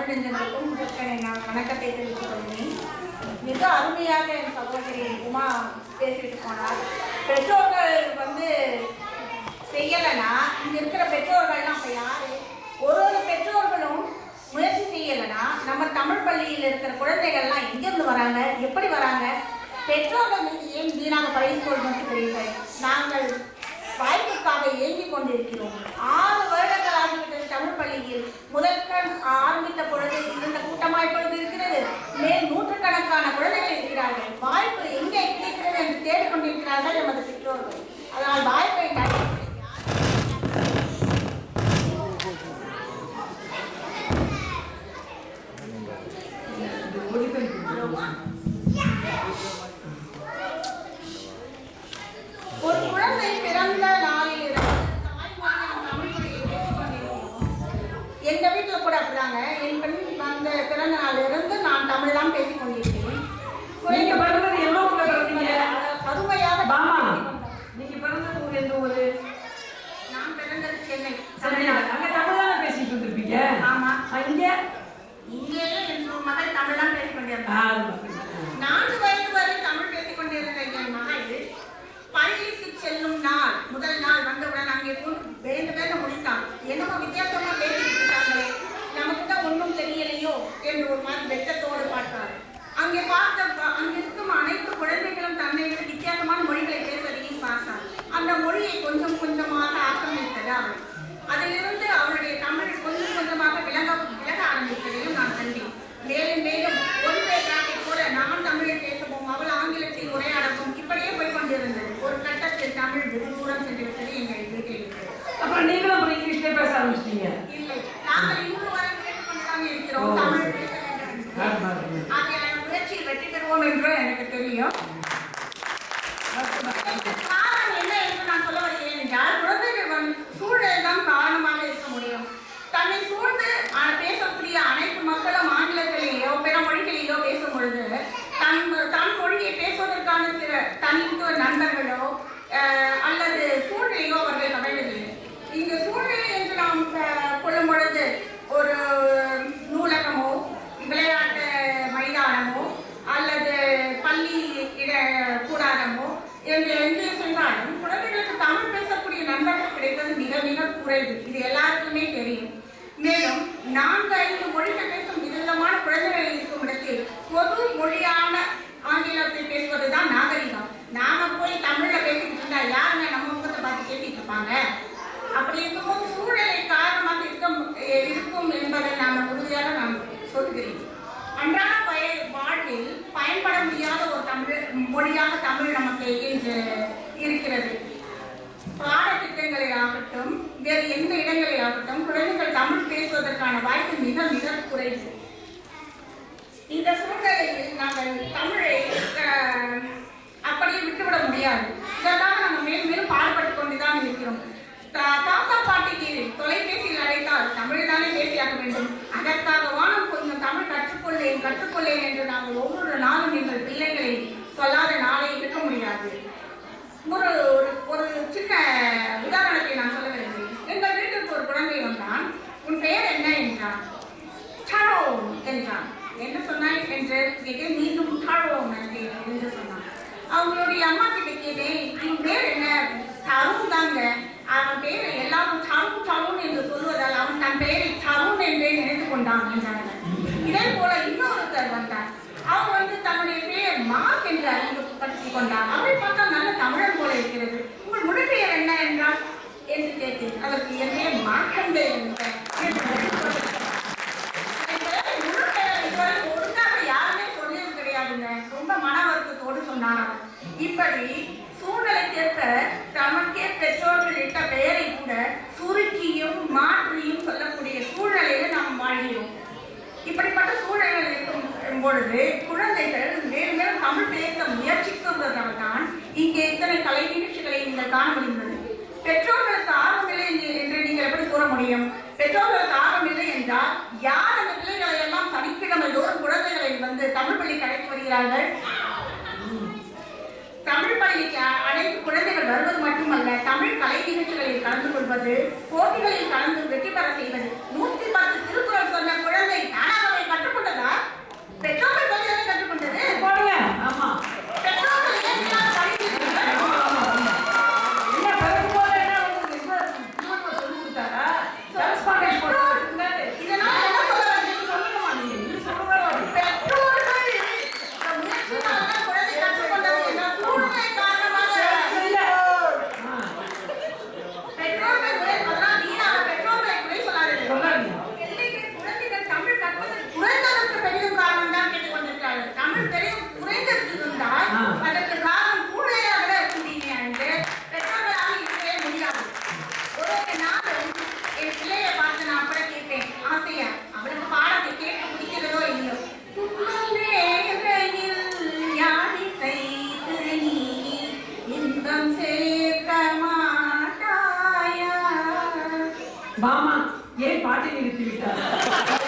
தமிழ் நெஞ்சங்களுக்கும் நான் வணக்கத்தை தெரிவித்துக் கொள்கிறேன். மிக அருமையாக என் சகோதரி உமா பேசிட்டு போனார். பெற்றோர்கள் வந்து செய்யலைன்னா இங்க இருக்கிற பெற்றோர்கள்லாம் அப்ப யாரு? ஒரு ஒரு பெற்றோர்களும் முயற்சி செய்யலைன்னா நம்ம தமிழ் பள்ளியில் இருக்கிற குழந்தைகள்லாம் எங்கேருந்து வராங்க? எப்படி வராங்க? பெற்றோர்கள் மீது ஏன் வீணாக பயிர் கொள்வது தெரியல நாங்கள் வாய்ப்புக்காக ஏங்கிக் கொண்டிருக்கிறோம். ஆறு வருடங்கள் ஆகிவிட்டது தமிழ் பள்ளியில். முதல் கண் ஆரம்பித்த பொழுது இருந்த கூட்டமாக இப்பொழுது இருக்கிறது. மேல் நூற்றுக்கணக்கான குழந்தைகள் இருக்கிறார்கள். வாய்ப்பு எங்கே கிடைக்கிறது என்று தேடிக்கொண்டிருக்கிறார்கள் எமது பெற்றோர்கள். அதனால் வாய்ப்பை அங்கே வேண்டு வேண்டு முடித்தான் என்னமோ வித்தியாசமா பேசிட்டு இருக்காங்களே. நமக்கு தான் ஒன்றும் தெரியலையோ என்று ஒரு மாதிரி வெட்டத்தோடு பார்த்தார். அங்கே பார்த்த ஆரம்பிச்சிட்டீங்க இல்லை நாங்கள் இன்று வரை கேட்டுக்கொண்டுதான் இருக்கிறோம் தமிழ் பேச வேண்டும் என்று. ஆகையால் முயற்சியில் வெற்றி பெறுவோம் என்று எனக்கு தெரியும் இதற்கு காரணம் என்ன என்று நான் சொல்ல வருகிறேன் என்றால் குழந்தைகள் வந்து சூழல் தான் காரணமாக இருக்க முடியும் தன்னை சூழ்ந்து அஹ், பேசக்கூடிய அனைத்து மக்களும் ஆங்கிலத்திலேயோ பிற மொழிகளிலோ பேசும் பொழுது தன் தன் மொழியை பேசுவதற்கான சில தனித்துவ நண்பர்களோ அஹ், அல்லது சூழ்நிலையோ அவர்கள் அமைவதில்லை இங்கு சூழ்நிலை என்று நாம் அஹ், கொள்ளும் பொழுது ஒரு நூலகமோ விளையாட்டு மைதானமோ அல்லது பள்ளி இட கூடாரமோ என்று எங்கே சென்றாலும் குழந்தைகளுக்கு தமிழ் பேசக்கூடிய நண்பர்கள் கிடைப்பது மிக குறைவு இது எல்லாருக்குமே தெரியும். மேலும் நான்கு ஐந்து மொழிகள் பேசும் விதவிதமான குழந்தைகள் இருக்கும் இடத்தில் பொது மொழியான ஆங்கிலத்தை பேசுவதுதான் நாகரிகம். நாம போய் தமிழ்ல பேசிக்கிட்டு இருந்தா யாருங்க நம்ம முகத்தை பார்த்து பேசிட்டு இருப்பாங்க? அப்படி இருக்கும்போது சூழலை காரணமாக இருக்க இருக்கும் என்பதை நான் உறுதியாக நாம் சொல்கிறேன். அன்றாட பய வாழ்வில் பயன்பட முடியாத ஒரு தமிழ் மொழியாக தமிழ் நமக்கு இன்று இருக்கிறது. பாடத்திட்டங்களை ஆகட்டும் வேறு எந்த இடங்களை ஆகட்டும் குழந்தைகள் தமிழ் பேசுவதற்கான வாய்ப்பு மிக மிக குறைவு. இந்த சூழ்நிலையில் நாங்கள் தமிழை அப்படியே விட்டுவிட முடியாது. இதற்காக நம்ம மேலும் மேலும் பாடுபட்டு கொண்டுதான் இருக்கிறோம் தா- தாத்தா பாட்டிக்கு தொலைபேசியில் அழைத்தால் தமிழ் தானே பேசியாக வேண்டும் அதற்காக வானம் கொஞ்சம் தமிழ் கற்றுக்கொள்ளேன் கற்றுக்கொள்ளேன் என்று நாங்கள் ஒவ்வொரு நாளும் எங்கள் பிள்ளைகளை சொல்லாத நாளே இருக்க முடியாது ஒரு ஒரு- ஒரு சின்ன உதாரணத்தை நான் சொல்ல விரும்புகிறேன் எங்கள் வீட்டிற்கு ஒரு குழந்தை வந்தான் உன் பெயர் என்ன என்றான் டரோன் என்றான் என்ன சொன்னாய் என்று கேட்டேன் மீண்டும் டரோன் என்று என்று சொன்னான் அவங்களுடைய அம்மா கிட்ட கேட்டேன் உன் பேர் என்ன தருண் தாங்க அவன் பேரை எல்லாரும் தருண் தருண் என்று சொல்வதால் அவன் தன் பெயரை தருண் என்றே நினைத்து கொண்டான் என்றார்கள் இதே போல இன்னொருத்தர் வந்தார் அவர் வந்து தன்னுடைய பெயர் மார்க் என்று அறிமுகப்படுத்திக் கொண்டார் அவரை பார்த்தா நல்ல தமிழன் போல இருக்கிறது உங்கள் முழு பெயர் என்ன என்றால் என்று கேட்டேன் அதற்கு என் பெயர் மார்க்கண்டே என்றார். என்று பதில் கொடுத்தார். என் பெயரை முழு பெயரை இதுவரை ஒழுங்காக யாருமே சொல்லியது கிடையாதுங்க ரொம்ப மன வருத்தத்தோடு சொன்னார் அவர். இப்படி சூழ்நிலைக்கேற்ப தமக்கே பெற்றோர்கள் இட்ட பெயரை கூட சுருக்கியும் மாற்றியும் சொல்லக்கூடிய சூழ்நிலையில நாம் வாழ்கிறோம் இப்படிப்பட்ட சூழல்கள் இருக்கும் பொழுது குழந்தைகள் மேலும் மேலும் தமிழ் பேச முயற்சிக்குவதால் தான் இங்கே இத்தனை கலை நிகழ்ச்சிகளை நீங்கள் காண முடிந்தது பெற்றோர்களுக்கு ஆர்வமில்லை என்று- என்று நீங்கள் எப்படி கூற முடியும். பெற்றோர்களுக்கு ஆர்வமில்லை என்றால் யார் அந்த பிள்ளைகளை எல்லாம் சனிக்கிழமை தோறும் குழந்தைகளை வந்து தமிழ் பள்ளிக்கு அழைத்து வருகிறார்கள்? தமிழ் பள்ளிக்கு அனைத்து குழந்தைகள் வருவது மட்டுமல்ல தமிழ் கலை நிகழ்ச்சிகளில் கலந்து கொள்வது போட்டிகளில் கலந்து வெற்றி பெற மாமா ஏன் பாட்டை நிறுத்திவிட்டார்?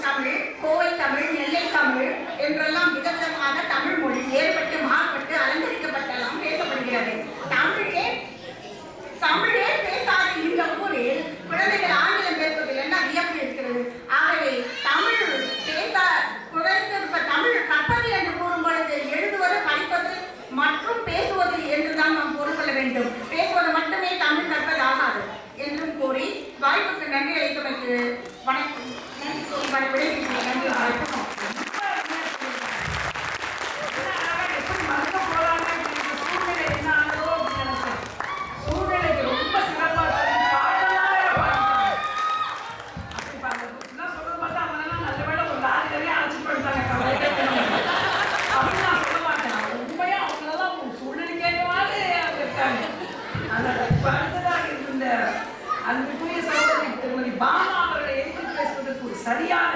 தமிழ் கோவை தமிழ் நெல்லை தமிழ் என்றெல்லாம் விதவிதமாக தமிழ் மொழி ஏற்பட்டு சரியான